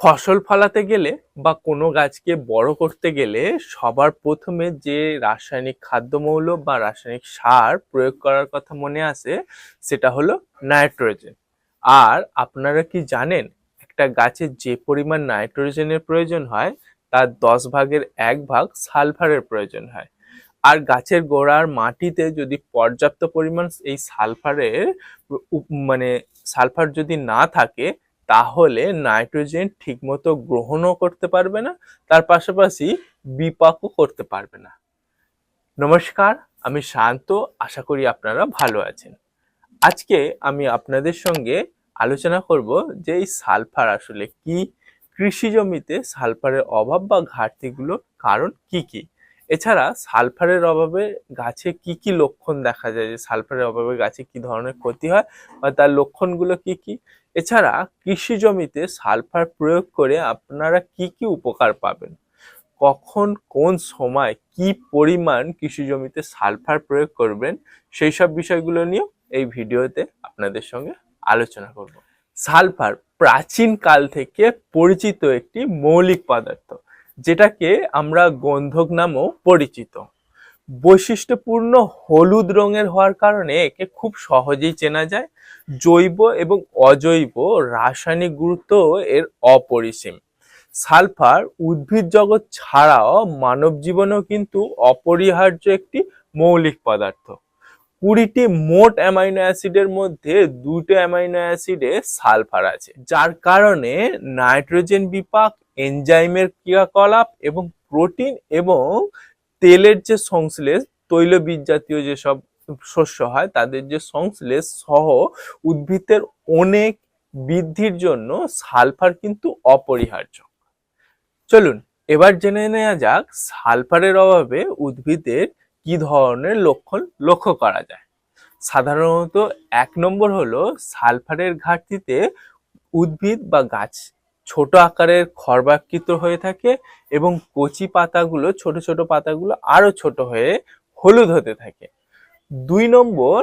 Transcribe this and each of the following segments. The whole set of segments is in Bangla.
ফসল ফলাতে গেলে বা কোনো গাছকে বড় করতে গেলে সবার প্রথমে যে রাসায়নিক খাদ্যমৌল বা রাসায়নিক সার প্রয়োগ করার কথা মনে আসে সেটা হলো নাইট্রোজেন। আর আপনারা কি জানেন, একটা গাছের যে পরিমাণ নাইট্রোজেনের প্রয়োজন হয়, তার দশ ভাগের এক ভাগ সালফারের প্রয়োজন হয়। আর গাছের গোড়ার মাটিতে যদি পর্যাপ্ত পরিমাণ এই সালফারের মানে সালফার যদি না থাকে তাহলে নাইট্রোজেন ঠিকমতো গ্রহণও করতে পারবে না, তার পাশাপাশি বিপাকও করতে পারবে না। নমস্কার, আমি শান্ত, আশা করি আপনারা ভালো আছেন। আজকে আমি আপনাদের সঙ্গে আলোচনা করব যে এই সালফার আসলে কি, কৃষি জমিতে সালফারের অভাব বা ঘাটতিগুলো কারণ কি কি? এছাড়া সালফারের অভাবে গাছে কি কি লক্ষণ দেখা যায়? যে সালফারের অভাবে গাছে কি ধরনের ক্ষতি হয় বা তার লক্ষণগুলো কি কি? এছাড়া কৃষি জমিতে সালফার প্রয়োগ করে আপনারা কি কি উপকার পাবেন? কখন, কোন সময়, কি পরিমাণ কৃষি জমিতে সালফার প্রয়োগ করবেন? সেই সব বিষয়গুলো নিয়েও এই ভিডিওতে আপনাদের সঙ্গে আলোচনা করব। সালফার প্রাচীন কাল থেকে পরিচিত একটি মৌলিক পদার্থ, যেটাকে আমরা গন্ধক নামেও পরিচিত। বৈশিষ্ট্যপূর্ণ হলুদ রঙের হওয়ার কারণে একে খুব সহজেই চেনা যায়। জৈব এবং অজৈব রাসায়নিক গুরুত্ব এর অপরিসীম। সালফার উদ্ভিদ জগৎ ছাড়াও মানব জীবনেও কিন্তু অপরিহার্য একটি মৌলিক পদার্থ। কুড়িটি মোট অ্যামাইনো অ্যাসিডের মধ্যে দুটো অ্যামাইনো অ্যাসিডে সালফার আছে, যার কারণে নাইট্রোজেন বিপাক, এনজাইমের ক্রিয়াকলাপ এবং প্রোটিন এবং তেলের যে সংশ্লেষ, তৈলবীজ জাতীয় যেসব শস্য হয়, তাদের যে সংশ্লেষ সহ উদ্ভিদের অনেক বৃদ্ধির জন্য সালফার কিন্তু অপরিহার্য। চলুন, এবার জেনে নেওয়া যাক সালফারের অভাবে উদ্ভিদের কি ধরনের লক্ষণ লক্ষ্য করা যায়। সাধারণত এক নম্বর হলো সালফারের ঘাটতিতে উদ্ভিদ বা গাছ ছোট আকারের খর্বাকৃত হয়ে থাকে এবং কচি পাতাগুলো, ছোট ছোট পাতাগুলো আরও ছোট হয়ে হলুদ হতে থাকে। দুই নম্বর,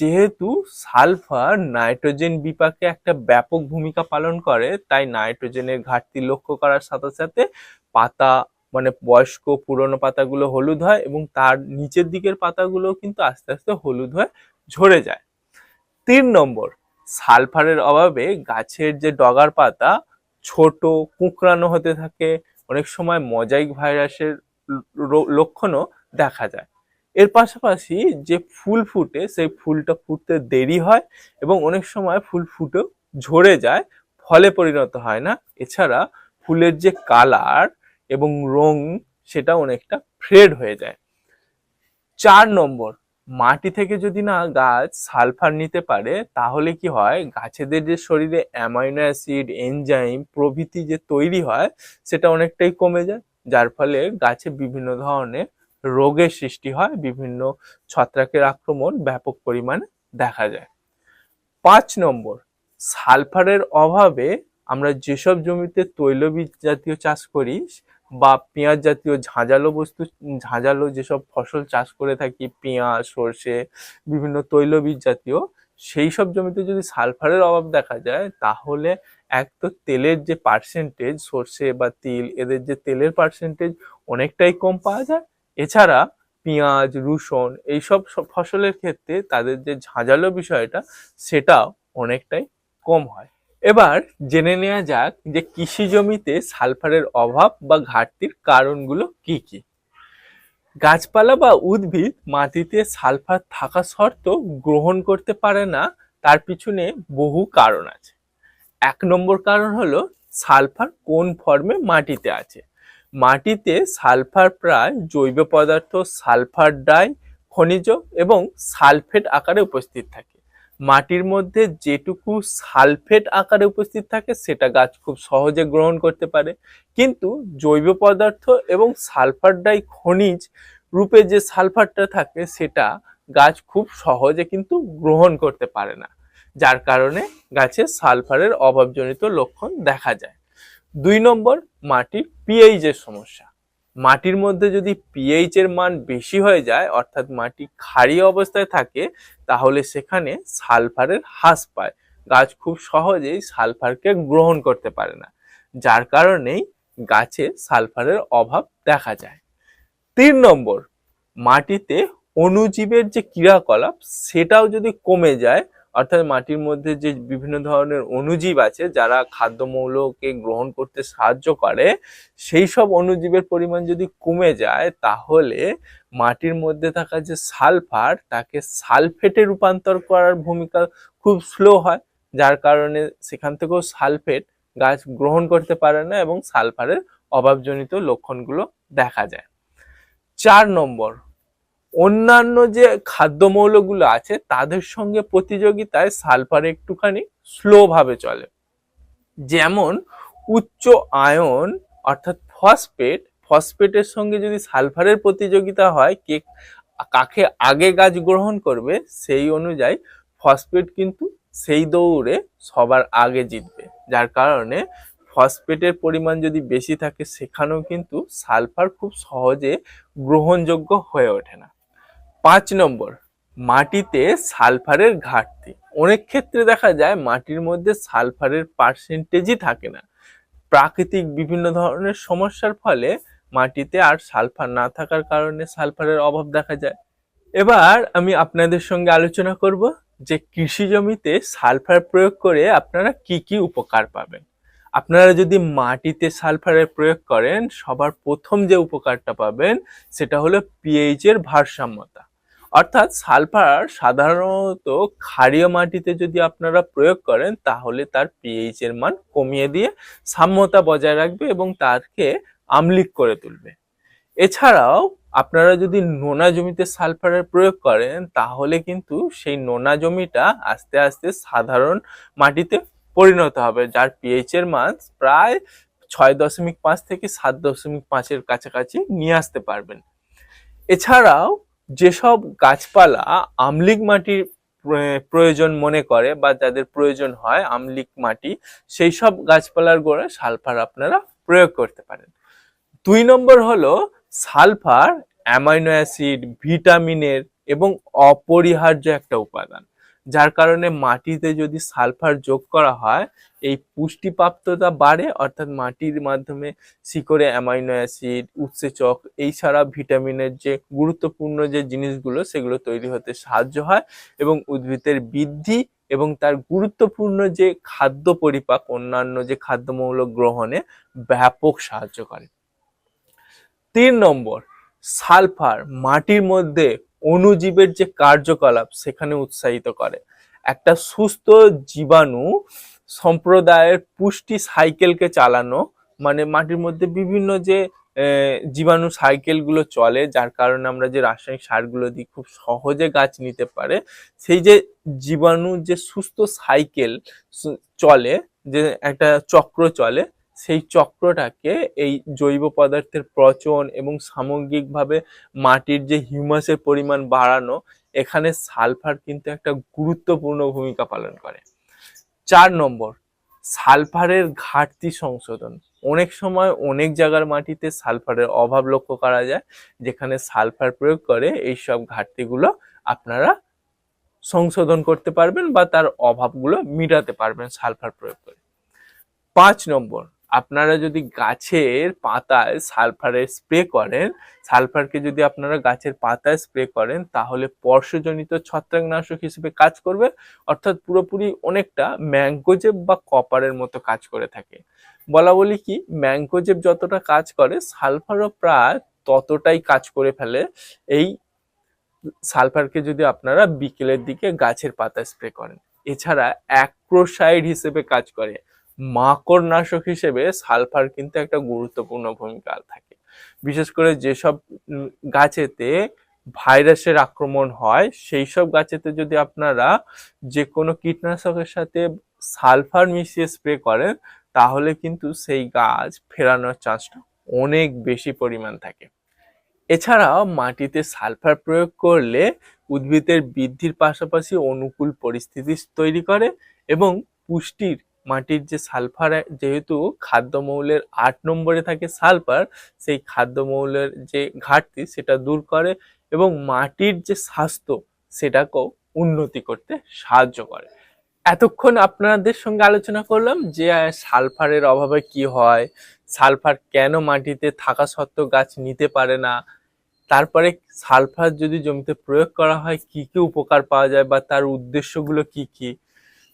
যেহেতু সালফার নাইট্রোজেন বিপাকে একটা ব্যাপক ভূমিকা পালন করে, তাই নাইট্রোজেনের ঘাটতি লক্ষ্য করার সাথে সাথে পাতা মানে বয়স্ক পুরনো পাতাগুলো হলুদ হয় এবং তার নিচের দিকের পাতাগুলো কিন্তু আস্তে আস্তে হলুদ হয়ে ঝরে যায়। তিন নম্বর, সালফারের অভাবে গাছের যে ডগার পাতা ছোট, কুঁকড়ানো হতে থাকে। অনেক সময় মজাইক ভাইরাসের লক্ষণও দেখা যায়। এর পাশাপাশি যে ফুল ফুটে, সেই ফুলটা ফুটতে দেরি হয় এবং অনেক সময় ফুল ফুটেও ঝরে যায়, ফলে পরিণত হয় না। এছাড়া ফুলের যে কালার এবং রং সেটা অনেকটা ফ্রেড হয়ে যায়। চার নম্বর মাটি থেকে যদি না গাছ সালফার নিতে পারে, তাহলে কি হয়? গাছেদের যে শরীরে অ্যামাইনো অ্যাসিড, এনজাইম প্রভৃতি যে তৈরি হয়, সেটা অনেকটাই কমে যায়। যার ফলে গাছে বিভিন্ন ধরনের রোগের সৃষ্টি হয়, বিভিন্ন ছত্রাকের আক্রমণ ব্যাপক পরিমাণে দেখা যায়। পাঁচ নম্বর, সালফারের অভাবে আমরা যেসব জমিতে তৈলবীজ জাতীয় চাষ করি বা পেঁয়াজ জাতীয় ঝাঁঝালো বস্তু, ঝাঁঝালো যেসব ফসল চাষ করে থাকি, পেঁয়াজ, সর্ষে, বিভিন্ন তৈলবীজ জাতীয়, সেই সব জমিতে যদি সালফারের অভাব দেখা যায়, তাহলে এক তো তেলের যে পার্সেন্টেজ সর্ষে বা তিল, এদের যে তেলের পার্সেন্টেজ অনেকটাই কম পাওয়া যায়। এছাড়া পেঁয়াজ, রসুন এইসব সব ফসলের ক্ষেত্রে তাদের যে ঝাঁঝালো বিষয়টা, সেটাও অনেকটাই কম হয়। এবার জেনে নেওয়া যাক যে কৃষি জমিতে সালফারের অভাব বা ঘাটতির কারণগুলো কি কি? গাছপালা বা উদ্ভিদ মাটিতে সালফার থাকা সত্ত্বেও গ্রহণ করতে পারে না, তার পিছনে বহু কারণ আছে। এক নম্বর কারণ হলো সালফার কোন ফর্মে মাটিতে আছে? মাটিতে সালফার প্রায় জৈব পদার্থ সালফার ডাই, খনিজ এবং সালফেট আকারে উপস্থিত থাকে। মাটির মধ্যে যেটুকু সালফেট আকারে উপস্থিত থাকে, সেটা গাছ খুব সহজে গ্রহণ করতে পারে। কিন্তু জৈব পদার্থ এবং সালফার ডাই খনিজ রূপে যে সালফারটা থাকে, সেটা গাছ খুব সহজে কিন্তু গ্রহণ করতে পারে না। যার কারণে গাছে সালফারের অভাবজনিত লক্ষণ দেখা যায়। দুই নম্বর, মাটির পিএইচ এর সমস্যা। মাটির মধ্যে যদি পিএইচ এর মান বেশি হয়ে যায়, অর্থাৎ মাটি ক্ষারী অবস্থায় থাকে, তাহলে সেখানে সালফারের হ্রাস পায়। গাছ খুব সহজেই সালফারকে গ্রহণ করতে পারে না, যার কারণেই গাছে সালফারের অভাব দেখা যায়। তিন নম্বর, মাটিতে অণুজীবের যে ক্রিয়াকলাপ, সেটাও যদি কমে যায় অর্থাৎ মাটির মধ্যে যে বিভিন্ন ধরনের অণুজীব আছে, যারা খাদ্যমৌলকে গ্রহণ করতে সাহায্য করে, সেই সব অণুজীবের পরিমাণ যদি কমে যায়, তাহলে মাটির মধ্যে থাকা যে সালফার, তাকে সালফেটে রূপান্তর করার ভূমিকা খুব স্লো হয়, যার কারণে সেখান থেকেও সালফেট গাছ গ্রহণ করতে পারে না এবং সালফারের অভাবজনিত লক্ষণগুলো দেখা যায়। চার নম্বর অন্যান্য যে খাদ্যমৌলগুলো আছে, তাদের সঙ্গে প্রতিযোগিতায় সালফার একটুখানি স্লো ভাবে চলে। যেমন উচ্চ আয়ন অর্থাৎ ফসফেট, ফসফেটের সঙ্গে যদি সালফারের প্রতিযোগিতা হয়, কে কাকে আগে গাছ গ্রহণ করবে, সেই অনুযায়ী ফসফেট কিন্তু সেই দৌড়ে সবার আগে জিতবে। যার কারণে ফসফেটের পরিমাণ যদি বেশি থাকে, সেখানেও কিন্তু সালফার খুব সহজে গ্রহণযোগ্য হয়ে ওঠে না। পাঁচ নম্বর, মাটিতে সালফারের ঘাটতি। অনেক ক্ষেত্রে দেখা যায় মাটির মধ্যে সালফারের পার্সেন্টেজই থাকে না। প্রাকৃতিক বিভিন্ন ধরনের সমস্যার ফলে মাটিতে আর সালফার না থাকার কারণে সালফারের অভাব দেখা যায়। এবার আমি আপনাদের সঙ্গে আলোচনা করব যে কৃষি জমিতে সালফার প্রয়োগ করে আপনারা কি কি উপকার পাবেন। আপনারা যদি মাটিতে সালফারের প্রয়োগ করেন, সবার প্রথম যে উপকারটা পাবেন সেটা হলো পিএইচ এর ভারসাম্যতা। অর্থাৎ সালফার সাধারণত ক্ষারীয় মাটিতে যদি আপনারা প্রয়োগ করেন, তাহলে তার পিএইচ এর মান কমিয়ে দিয়ে সাম্যতা বজায় রাখবে এবং তাকে আমলিক করে তুলবে। এছাড়াও আপনারা যদি নোনা জমিতে সালফারের প্রয়োগ করেন, তাহলে কিন্তু সেই নোনা জমিটা আস্তে আস্তে সাধারণ মাটিতে পরিণত হবে, যার পিএইচ এর মান প্রায় ছয় দশমিক পাঁচ থেকে সাত দশমিক পাঁচের কাছাকাছি নিয়ে আসতে পারবেন। এছাড়াও যেসব গাছপালা আমলিক মাটির প্রয়োজন মনে করে বা যাদের প্রয়োজন হয় আমলিক মাটি, সেই সব গাছপালার গোড়ায় সালফার আপনারা প্রয়োগ করতে পারেন। দুই নম্বর হলো সালফার, অ্যামাইনো অ্যাসিড, ভিটামিনের এবং অপরিহার্য একটা উপাদান। যার কারণে মাটিতে যদি সালফার যোগ করা হয়, এই পুষ্টিপ্রাপ্ততা বাড়ে, অর্থাৎ মাটির মাধ্যমে শিকড়ে অ্যামাইনো অ্যাসিড, উৎসেচক, এই ছাড়া ভিটামিনের যে গুরুত্বপূর্ণ যে জিনিসগুলো, সেগুলো তৈরি হতে সাহায্য হয় এবং উদ্ভিদের বৃদ্ধি এবং তার গুরুত্বপূর্ণ যে খাদ্য পরিপাক, অন্যান্য যে খাদ্যমৌল গ্রহণে ব্যাপক সাহায্য করে। তিন নম্বর, সালফার মাটির মধ্যে অণুজীবের যে কার্যকলাপ সেখানে উৎসাহিত করে। একটা সুস্থ জীবাণু সম্প্রদায়ের পুষ্টি সাইকেলকে চালানো মানে মাটির মধ্যে বিভিন্ন যে জীবাণু সাইকেলগুলো চলে, যার কারণে আমরা যে রাসায়নিক সারগুলো দিই, খুব সহজে গাছ নিতে পারে। সেই যে জীবাণু যে সুস্থ সাইকেল চলে, যে একটা চক্র চলে সেই চক্রটাকে এই জৈব পদার্থের প্রচন এবং সামগ্রিকভাবে মাটির যে হিউমাসের পরিমাণ বাড়ানো, এখানে সালফার কিন্তু একটা গুরুত্বপূর্ণ ভূমিকা পালন করে। চার নম্বর, সালফারের ঘাটতি সংশোধন। অনেক সময় অনেক জায়গার মাটিতে সালফারের অভাব লক্ষ্য করা যায়, যেখানে সালফার প্রয়োগ করে এইসব ঘাটতিগুলো আপনারা সংশোধন করতে পারবেন বা তার অভাবগুলো মিটাতে পারবেন সালফার প্রয়োগ করে। পাঁচ নম্বর আপনারা যদি গাছের পাতায় সালফারে স্প্রে করেন, সালফারকে যদি আপনারা গাছের পাতায় স্প্রে করেন, তাহলে পর্শজনিত ছত্রাকনাশক হিসেবে কাজ করবে। অর্থাৎ পুরোপুরি অনেকটা ম্যাঙ্গোজেব বা কপারের মতো কাজ করে থাকে। বলা বলি কি ম্যাঙ্গোজেব যতটা কাজ করে, সালফারও প্রায় ততটাই কাজ করে ফেলে। এই সালফারকে যদি আপনারা বিকেলের দিকে গাছের পাতায় স্প্রে করেন। এছাড়া অ্যাক্রোসাইড হিসেবে কাজ করে। মাকড় নাশক হিসেবে সালফার কিন্তু একটা গুরুত্বপূর্ণ ভূমিকা থাকে। বিশেষ করে যেসব গাছেতে ভাইরাসের আক্রমণ হয় সেই সব গাছেতে যদি আপনারা যে কোনো কীটনাশকের সাথে সালফার মিশিয়ে স্প্রে করেন, তাহলে কিন্তু সেই গাছ ফেরানোর চান্সটা অনেক বেশি পরিমাণ থাকে। এছাড়াও মাটিতে সালফার প্রয়োগ করলে উদ্ভিদের বৃদ্ধির পাশাপাশি অনুকূল পরিস্থিতি তৈরি করে এবং পুষ্টির মাটির যে সালফার, যেহেতু খাদ্যমৌলের আট নম্বরে থাকে সালফার, সেই খাদ্যমৌলের যে ঘাটতি সেটা দূর করে এবং মাটির যে স্বাস্থ্য সেটাকেও উন্নতি করতে সাহায্য করে। এতক্ষণ আপনাদের সঙ্গে আলোচনা করলাম যে, সালফারের অভাবে কি হয়, সালফার কেন মাটিতে থাকা সত্ত্বেও গাছ নিতে পারে না, তারপরে সালফার যদি জমিতে প্রয়োগ করা হয়, কি কি উপকার পাওয়া যায় বা তার উদ্দেশ্যগুলো কি কি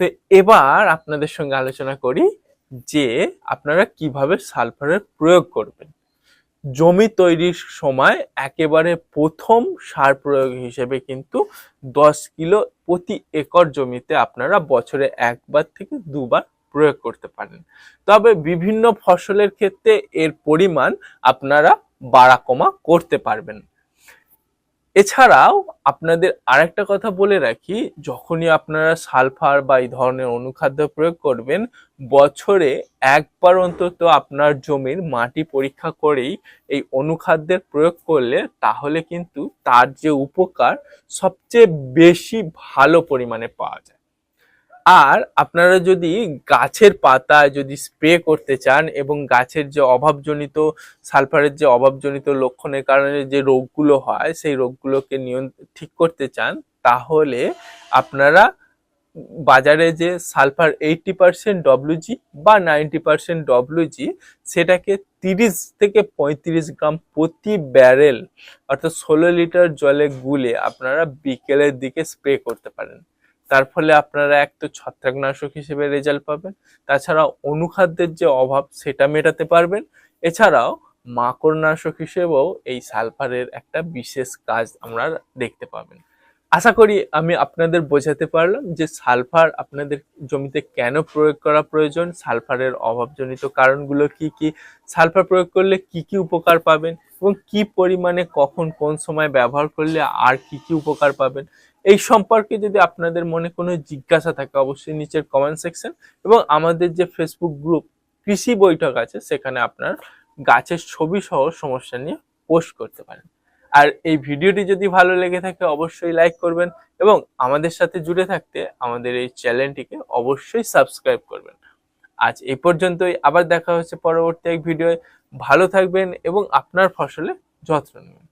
তো এবার আপনাদের সঙ্গে আলোচনা করি যে আপনারা কীভাবে সালফারের প্রয়োগ করবেন। জমি তৈরির সময় একেবারে প্রথম সার প্রয়োগ হিসেবে কিন্তু দশ কিলো প্রতি একর জমিতে আপনারা বছরে একবার থেকে দুবার প্রয়োগ করতে পারেন। তবে বিভিন্ন ফসলের ক্ষেত্রে এর পরিমাণ আপনারা বাড়া কমা করতে পারবেন। এছাড়াও আপনাদের আরেকটা কথা বলে রাখি, যখনই আপনারা সালফার বা এই ধরনের অনুখাদ্য প্রয়োগ করবেন, বছরে একবার অন্তত আপনার জমির মাটি পরীক্ষা করেই এই অনুখাদ্যের প্রয়োগ করলে তাহলে কিন্তু তার যে উপকার সবচেয়ে বেশি ভালো পরিমাণে পাওয়া যায়। আর আপনারা যদি গাছের পাতায় যদি স্প্রে করতে চান এবং গাছের যে অভাবজনিত, সালফারের যে অভাবজনিত লক্ষণের কারণে যে রোগগুলো হয়, সেই রোগগুলোকে নিয়ন্ত্রণ ঠিক করতে চান, তাহলে আপনারা বাজারে যে সালফার এইটটি পার্সেন্ট ডব্লিউজি বা নাইনটি পার্সেন্ট ডব্লিউজি সেটাকে তিরিশ থেকে পঁয়ত্রিশ গ্রাম প্রতি ব্যারেল, অর্থাৎ ষোলো লিটার জলে গুলে আপনারা বিকেলের দিকে স্প্রে করতে পারেন। তার ফলে আপনারা এক তো ছত্রাকনাশক হিসেবে রেজাল্ট পাবেন। তাছাড়া অনুখাদ্যের যে অভাব, সেটা মেটাতে পারবেন। এছাড়াও মাকড়নাশক হিসেবেও এই সালফারের একটা বিশেষ কাজ আমরা দেখতে পাবেন। আশা করি আমি আপনাদের বোঝাতে পারলাম যে সালফার আপনাদের জমিতে কেন প্রয়োগ করা প্রয়োজন, সালফারের অভাবজনিত কারণগুলো কি কি, সালফার প্রয়োগ করলে কি কি উপকার পাবেন এবং কি পরিমাণে কখন কোন সময় ব্যবহার করলে আর কি কি উপকার পাবেন এই সম্পর্কে যদি আপনাদের মনে কোনো জিজ্ঞাসা থাকে, অবশ্যই নিচের কমেন্ট সেকশন এবং আমাদের যে ফেসবুক গ্রুপ কৃষি বৈঠক আছে, সেখানে আপনার গাছের ছবি সহ সমস্যা নিয়ে পোস্ট করতে পারেন। আর এই ভিডিওটি যদি ভালো লেগে থাকে, অবশ্যই লাইক করবেন এবং আমাদের সাথে জুড়ে থাকতে আমাদের এই চ্যানেলটিকে অবশ্যই সাবস্ক্রাইব করবেন। আজ এই পর্যন্তই, আবার দেখা হচ্ছে পরবর্তী এক ভিডিওয়ে। ভালো থাকবেন এবং আপনার ফসলে যত্ন নেবেন।